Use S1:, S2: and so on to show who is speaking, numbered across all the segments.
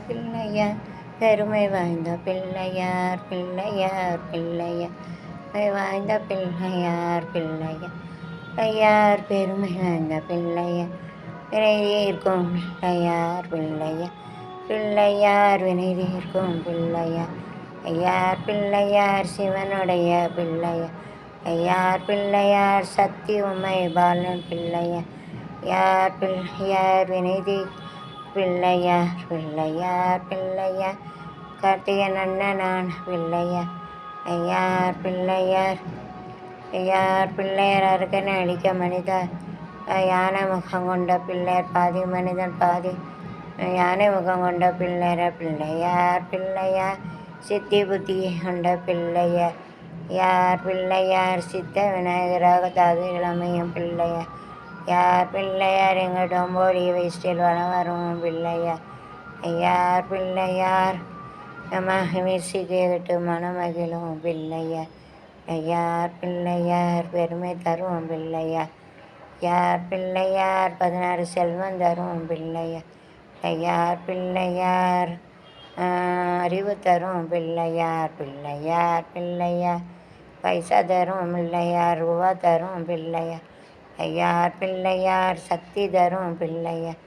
S1: பிள்ளையார் பிள்ளையார் பெருமை வாய்ந்த பிள்ளையார் பிள்ளையார் பிள்ளையார் பெருமை வாய்ந்த பிள்ளையார் பிள்ளையார் பிள்ளையார் பெருமை வாய்ந்த பிள்ளையார் வினைதீர்க்கும் பிள்ளையார் பிள்ளையார் பிள்ளையார் வினைதீர்க்கும் பிள்ளையார் ஐயார் பிள்ளையார் சிவனுடைய பிள்ளையார் ஐயார் பிள்ளையார் சக்தி உமை பாலன் பிள்ளையார் யார் பிள்ளையார் வினைதி பிள்ளையார் பிள்ளையார் பிள்ளையார் கார்த்திகன் அண்ணன் நான் பிள்ளையார் ஐயார் பிள்ளையார் ஐயார் பிள்ளையார் அருகனை அழிக்க மனிதர் யானை முகம் கொண்ட பிள்ளையர் பாதி மனிதன் பாதி யானை முகம் கொண்ட பிள்ளையர பிள்ளையார் பிள்ளையார் சித்தி புத்தி கொண்ட பிள்ளையார் யார் பிள்ளையார் சித்த விநாயகராக தாது இளமையும் பிள்ளையார் யார் பிள்ளையார் எங்கள் டொம்போடி வேஸ்டில் வளம் வரும் பிள்ளையார்? யார் பிள்ளையார். மகிழ்ச்சி கேட்டு மனமகிழும் பிள்ளையார். யார் பிள்ளையார் பெருமை தரும் பிள்ளையார். யார் பிள்ளையார் பதினாறு செல்வம் தரும் பிள்ளையார். யார் பிள்ளையார் அறிவு தரும் பிள்ளையார். பிள்ளையார் பிள்ளையார். பைசா தரும் பிள்ளையார் ரூபா தரும் பிள்ளையார். ஐயார் பிள்ளையார் சக்தி தரும் பிள்ளையார்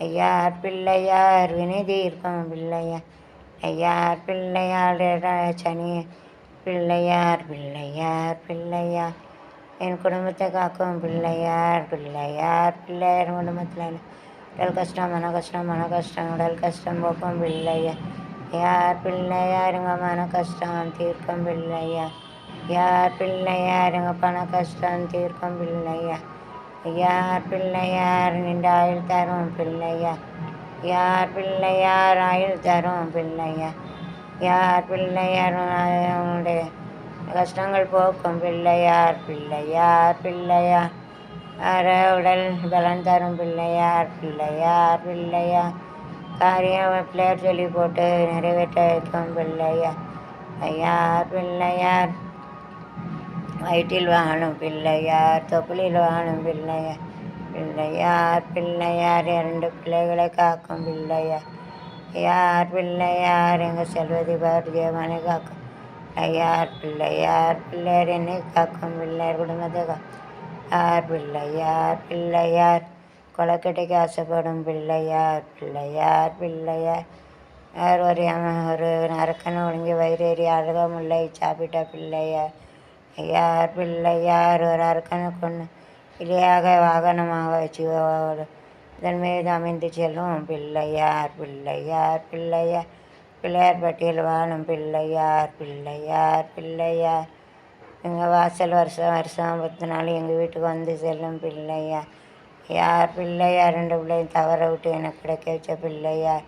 S1: ஐயார் பிள்ளையார் வினை தீர்க்கும் பிள்ளையார் ஐயார் பிள்ளையார் சனி. பிள்ளையார் பிள்ளையார் பிள்ளையார் என் குடும்பத்தை காக்கும் பிள்ளையார் பிள்ளையார் பிள்ளையார் குடும்பத்தில் உடல் கஷ்டம் மன கஷ்டம் மன கஷ்டம் உடல் கஷ்டம் போக்கும் பிள்ளையார் யார் பிள்ளையாருங்க மன கஷ்டம் தீர்க்கும் பிள்ளையார் யார் பிள்ளையாருங்க பண கஷ்டம் தீர்க்கும் பிள்ளையார் யார் பிள்ளையார் நின்ற ஆயுள் தரும் பிள்ளையார் யார் பிள்ளையார் ஆயுள் தரும் பிள்ளையார் யார் பிள்ளையார் அவனுடைய கஷ்டங்கள் போக்கும் பிள்ளையார் பிள்ளையார் பிள்ளையார் அற உடல் பலன் தரும் பிள்ளையார் பிள்ளையார் பிள்ளையார் காரியம் பிள்ளையார் சொல்லி போட்டு நிறைவேற்ற வைக்கும் பிள்ளையார் ஐயார் பிள்ளையார் வயிற்றில் வாழும் பிள்ளையார் தொப்புளில் வாழும் பிள்ளையார் பிள்ளையார் பிள்ளையார் இரண்டு பிள்ளைகளை காக்கும் பிள்ளையார். யார் பிள்ளையார் எங்கள் செல்வதி பாரதியமனை காக்கும். ஐயார் பிள்ளையார் பிள்ளையார் என்னை காக்கும் பிள்ளையார் குடும்பத்தை காக்கும் யார் பிள்ளையார் பிள்ளையார். கொலக்கட்டைக்கு ஆசைப்படும் பிள்ளையார் பிள்ளையார் பிள்ளையார். யார் ஒரு ஒரு நரக்கனை ஒழுங்கி வயிறேறி அழக முல்லை சாப்பிட்ட பிள்ளையார். ஐயார் பிள்ளையார் ஒரு அரக்கனை கொண்டு இலையாக வாகனமாக வச்சு இதன் மீது அமைந்து செல்லும் பிள்ளையார் பிள்ளையார் பிள்ளையார். பிள்ளையார் பட்டியல் வாழும் பிள்ளையார் பிள்ளையார் பிள்ளையார். எங்கள் வாசல் வருஷம் வருஷம் பத்து நாள் எங்கள் வீட்டுக்கு வந்து செல்லும் பிள்ளையார். யார் பிள்ளையார் ரெண்டு பிள்ளையும் தவற விட்டு எனக்கு கிடைக்க வச்ச பிள்ளையார்.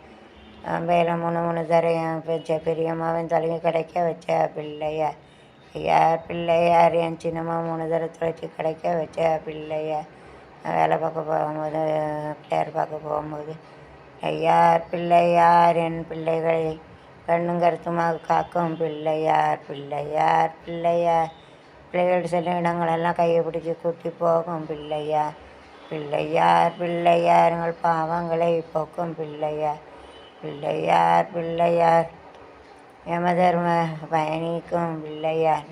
S1: வேலை மூணு மூணு தரையும் வச்ச பெரியம்மாவின் தலையை கிடைக்க வச்ச பிள்ளையார். யார் பிள்ளையார் என் சின்னம்மா மூணு தரத்தில் வச்சு கிடைக்க வச்ச பிள்ளையார் வேலை பார்க்க போகும்போது பிள்ளையார் பார்க்க போகும்போது ஐயார் பிள்ளையார் என் பிள்ளைகளை கண்ணும் கருத்துமாக காக்கும் பிள்ளையார் பிள்ளையார் பிள்ளையார் பிள்ளைகள் செல்லும் இடங்களெல்லாம் கையை பிடிச்சி கூட்டி போகும் பிள்ளையார் பிள்ளையார் பிள்ளையார் எங்கள் பாவங்களை போக்கும் பிள்ளையார் பிள்ளையார் பிள்ளையார் யமதர்ம பயணிக்கும் பிள்ளையார்.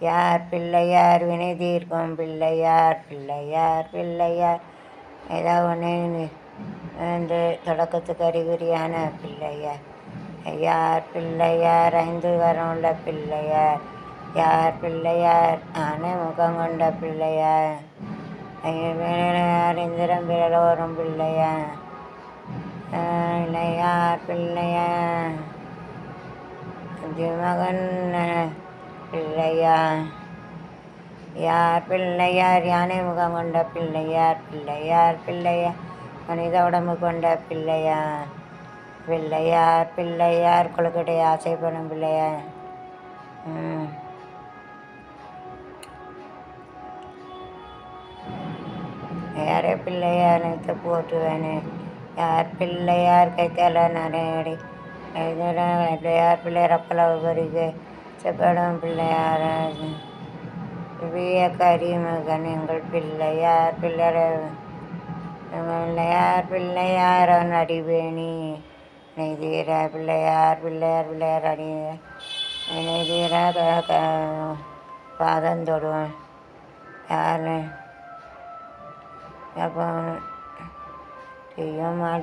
S1: யார் பிள்ளையார்? வினை தீர்க்கும் பிள்ளையார் பிள்ளையார் பிள்ளையார். ஏதாவது ஒன்று வந்து தொடக்கத்துக்கு அறிகுறியான பிள்ளையார். யார் பிள்ளையார்? ஐந்து வரம் உள்ள பிள்ளையார். யார் பிள்ளையார்? ஆனை முகம் கொண்ட பிள்ளையார். பிள்ளையார் இந்திரம் பிறலோரும் பிள்ளையார். பிள்ளையார் பிள்ளையார். மகன் பிள்ளையார். யார் பிள்ளையார்? யானை முகம் கொண்ட பிள்ளையார் பிள்ளையார் பிள்ளையார். மனித உடம்பு கொண்ட பிள்ளையார். பிள்ளையார் பிள்ளையார். கொழுக்கட்டை ஆசைப்படும் பிள்ளையார். யாரே பிள்ளையார்? நினைத்து போற்றுவேனே. யார் பிள்ளையார்? கைத்தால நிறையடி பிள்ளையார் பிள்ளையார் அப்பளவு பரிகு செப்படம் பிள்ளையார் வியக்கரி மகன் எங்கள் பிள்ளையார்? பிள்ளையார் பிள்ளையார் பிள்ளையார் அவன் அடிவேணி நெய்தீர பிள்ளையார் பிள்ளையார் பிள்ளையார் அடி நெய்தீர பாதம் தொடுவேன். யார்? அப்போ செய்ய மாட்டேன்